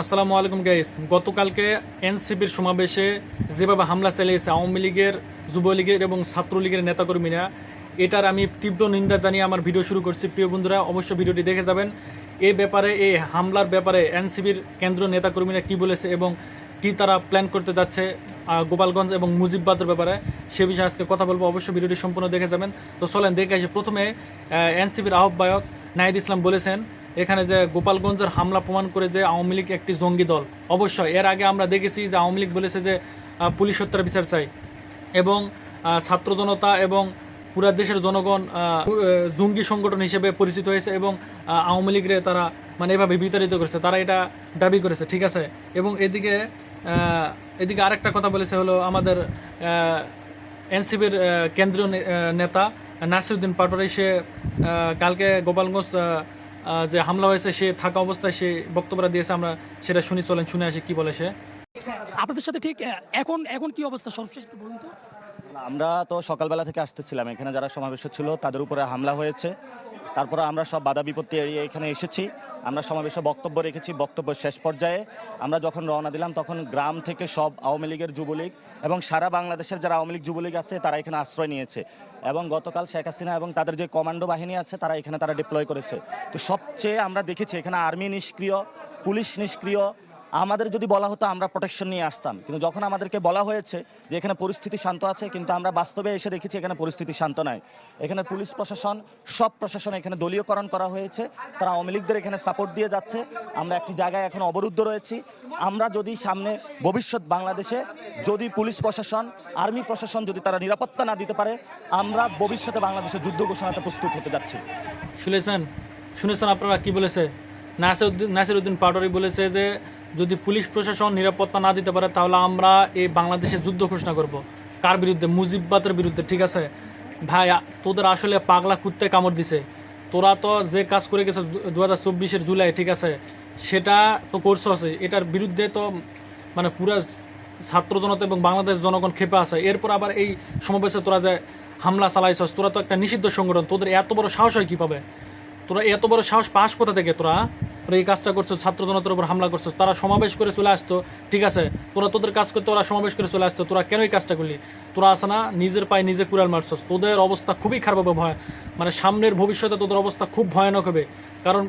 আসসালামু আলাইকুম গাইস গতকালকে এনসিপির সমাবেশে যেভাবে হামলা চালিয়েছে আওয়ামী লীগের, যুবলীগের এবং ছাত্রলীগের নেতাকর্মীরা, এটার আমি তীব্র নিন্দা জানিয়ে আমার ভিডিও শুরু করছি। প্রিয় বন্ধুরা, অবশ্যই ভিডিওটি দেখে যাবেন। এই ব্যাপারে এই হামলার ব্যাপারে এনসিপির কেন্দ্রীয় নেতাকর্মীরা কি বলেছে এবং কি তারা প্ল্যান করতে যাচ্ছে গোপালগঞ্জ এবং মুজিববাদের ব্যাপারে, সে বিষয়ে আজকে কথা বলব। অবশ্যই ভিডিওটি সম্পূর্ণ দেখে যাবেন। তো চলেন, দেখে আসি। প্রথমে এনসিপির আহ্বায়ক নাহিদ ইসলাম বলেছেন এখানে যে গোপালগঞ্জের হামলা প্রমাণ করে যে আওয়ামী লীগ একটি জঙ্গি দল। অবশ্যই, এর আগে আমরা দেখেছি যে আওয়ামী লীগ বলেছে যে পুলিশ হত্যার বিচার চাই। এবং ছাত্র জনতা এবং পুরা দেশের জনগণ জঙ্গি সংগঠন হিসেবে পরিচিত হয়েছে এবং আওয়ামী লীগরে তারা মানে এভাবে বিতাড়িত করেছে। তারা এটা দাবি করেছে, ঠিক আছে? এবং এদিকে এদিকে আরেকটা কথা বলেছে হলো আমাদের এনসিবির কেন্দ্রীয় নেতা নাসিরুদ্দিন পাটোয়ারি। সে কালকে গোপালগঞ্জ যে হামলা হয়েছে সে থাকা অবস্থায় সে বক্তব্যটা দিয়েছে আমরা সেটা শুনি চলেন শুনে আসি কি বলে সে। আপনাদের সাথে ঠিক এখন এখন কি অবস্থা? সর্বশেষ একটু বলুন তো। আমরা তো সকালবেলা থেকে আসতেছিলাম। এখানে যারা সমাবেশ ছিল তাদের উপরে হামলা হয়েছে। তারপরে আমরা সব বাধা বিপত্তি এড়িয়ে এখানে এসেছি। আমরা সমাবেশে বক্তব্য রেখেছি, বক্তব্য শেষ পর্যায়ে। আমরা যখন রওনা দিলাম, তখন গ্রাম থেকে সব আওয়ামী লীগের যুবলীগ এবং সারা বাংলাদেশের যারা আওয়ামী লীগ যুবলীগ আছে, তারা এখানে আশ্রয় নিয়েছে। এবং গতকাল শেখ হাসিনা এবং তাদের যে কমান্ডো বাহিনী আছে, তারা এখানে তারা ডিপ্লয় করেছে। তো সবচেয়ে আমরা দেখেছি, এখানে আর্মি নিষ্ক্রিয়, পুলিশ নিষ্ক্রিয় আমাদের যদি বলা হতো, আমরা প্রোটেকশন নিয়ে আসতাম। কিন্তু যখন আমাদেরকে বলা হয়েছে যে এখানে পরিস্থিতি শান্ত আছে, কিন্তু আমরা বাস্তবে এসে দেখেছি এখানে পরিস্থিতি শান্ত নয় এখানে পুলিশ প্রশাসন, সব প্রশাসন এখানে দলীয়করণ করা হয়েছে। তারা আওয়ামী লীগদের এখানে সাপোর্ট দিয়ে যাচ্ছে। আমরা একটি জায়গায় এখন অবরুদ্ধ রয়েছি। আমরা যদি সামনে ভবিষ্যৎ বাংলাদেশে যদি পুলিশ প্রশাসন, আর্মি প্রশাসন যদি তারা নিরাপত্তা না দিতে পারে, আমরা ভবিষ্যতে বাংলাদেশে যুদ্ধ ঘোষণাতে প্রস্তুত হতে যাচ্ছি। শুনেছেন? শুনেছেন আপনারা কি বলেছে? নাসিরুদ্দিন নাসিরুদ্দিন পাটোয়ারি বলেছে যে যদি পুলিশ প্রশাসন নিরাপত্তা না দিতে পারে, তাহলে আমরা এই বাংলাদেশে যুদ্ধ ঘোষণা করব। কার বিরুদ্ধে? মুজিববাদের বিরুদ্ধে, ঠিক আছে? ভাই তোদের আসলে পাগলা কুত্তে কামড় দিছে। তোরা তো যে কাজ করে গেছে দু হাজার চব্বিশের জুলাই, ঠিক আছে? সেটা তো করছ আছে। এটার বিরুদ্ধে তো মানে পুরা ছাত্র জনতা এবং বাংলাদেশ জনগণ খেপে আছে। এরপর আবার এই সমাবেশে তোরা যে হামলা চালাইছস, তোরা তো একটা নিষিদ্ধ সংগঠন। তোদের এত বড় সাহস হয় কীভাবে? তোরা এত বড় সাহস পাস কোথা থেকে তোরা এই কাজটা করছ, ছাত্র জনতার উপর হামলা করছ, তারা সমাবেশ করে চলে আসতো, ঠিক আছে? তোরা তোদের কাজ করতে, ওরা সমাবেশ করে চলে আসতো, তোরা কেন এই কাজটা করলি? তোরা আসে না, নিজের পায়ে নিজে কুড়াল মারছস, তোদের অবস্থা খুবই খারাপ হবে ভয় মানে সামনের ভবিষ্যতে তোদের অবস্থা খুব ভয়ানক হবে। কারণ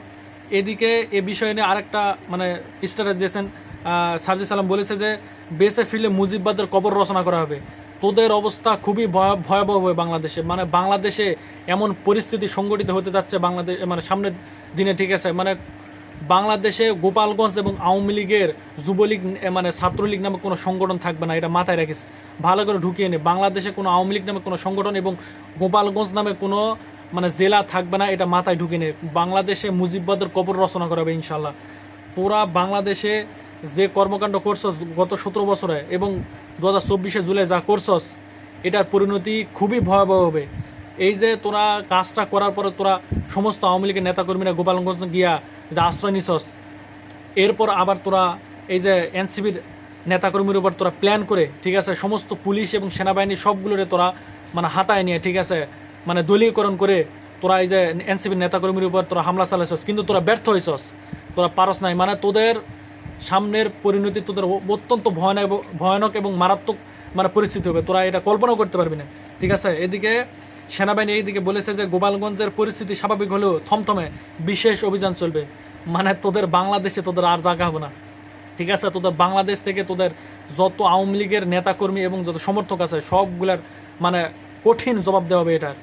এদিকে এ বিষয় নিয়ে আরেকটা মানে স্টারে দিয়েছেন সার্জি সালাম বলেছে যে, বেঁচে ফিরলে মুজিববাদের কবর রচনা করা হবে। তোদের অবস্থা খুবই ভয়া- ভয়াবহ হবে বাংলাদেশে মানে বাংলাদেশে এমন পরিস্থিতি সংগঠিত হতে যাচ্ছে বাংলাদেশ মানে সামনের দিনে, ঠিক আছে? মানে বাংলাদেশে গোপালগঞ্জ এবং আওয়ামী লীগের যুবলীগ মানে ছাত্রলীগ নামে কোনো সংগঠন থাকবে না, এটা মাথায় রাখিস ভালো করে ঢুকিয়ে নে। বাংলাদেশে কোনো আওয়ামী লীগ নামে কোনো সংগঠন এবং গোপালগঞ্জ নামে কোনো মানে জেলা থাকবে না, এটা মাথায় ঢুকিয়ে নে। বাংলাদেশে মুজিববাদের কবর রচনা করা হবে ইনশাল্লাহ পুরা বাংলাদেশে যে কর্মকাণ্ড করছস গত সতেরো বছরে এবং দু হাজার চব্বিশে জুলাই যা করছস, এটার পরিণতি খুবই ভয়াবহ হবে। এই যে তোরা কাজটা করার পরে তোরা সমস্ত আওয়ামী লীগের নেতাকর্মীরা গোপালগঞ্জ গিয়া যে আশ্রয় নিছস, এরপর আবার তোরা এই যে এনসিবির নেতাকর্মীর উপর তোরা প্ল্যান করে, ঠিক আছে, সমস্ত পুলিশ এবং সেনাবাহিনী সবগুলোরে তোরা মানে হাতায় নিয়ে, ঠিক আছে মানে দলীয়করণ করে তোরা এই যে এনসিবির নেতাকর্মীর উপর তোরা হামলা চালাইছস। কিন্তু তোরা ব্যর্থ হয়েছস তোরা পারস নাই। মানে তোদের সামনের পরিণতি তোদের অত্যন্ত ভয়ানক ভয়ানক এবং মারাত্মক মানে পরিস্থিতি হবে। তোরা এটা কল্পনাও করতে পারবি না। ঠিক আছে? এদিকে সেনাবাহিনী এইদিকে বলেছে যে গোপালগঞ্জের পরিস্থিতি স্বাভাবিক হলেও থমথমে বিশেষ অভিযান চলবে। মানে তোদের বাংলাদেশে তোদের আর জায়গা হবে না। ঠিক আছে? তোদের বাংলাদেশ থেকে তোদের যত আওয়ামী লীগের নেতাকর্মী এবং যত সমর্থক আছে, সবগুলার মানে কঠিন জবাব দেওয়া হবে এটার।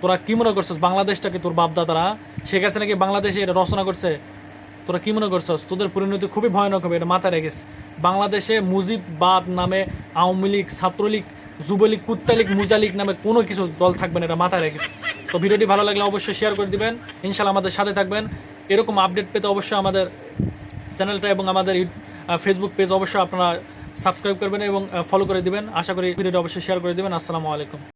তোরা কি মনে করছিস? বাংলাদেশটাকে তোর বাপদাদারা? শেখ হাসিনা নাকি বাংলাদেশে এটা রচনা করছে? তোরা কি মনে করছিস? তোদের পরিণতি খুবই ভয়ানক হবে, এটা মাথায় রেখিস বাংলাদেশে মুজিববাদ নামে আওয়ামী লীগ, ছাত্রলীগ যুবলীগ কুত্তালিক মুজালিক নামে কোনো কিছু দল থাকবে না, এটা মাথায় রেখে। তো ভিডিওটি ভালো লাগলে অবশ্যই শেয়ার করে দিবেন। ইনশাল্লাহ আমাদের সাথে থাকবেন। এরকম আপডেট পেতে অবশ্যই আমাদের চ্যানেলটা এবং আমাদের ফেসবুক পেজ অবশ্যই আপনারা সাবস্ক্রাইব করবেন এবং ফলো করে দিবেন। আশা করি ভিডিওটি অবশ্যই শেয়ার করে দিবেন। আসসালামু আলাইকুম।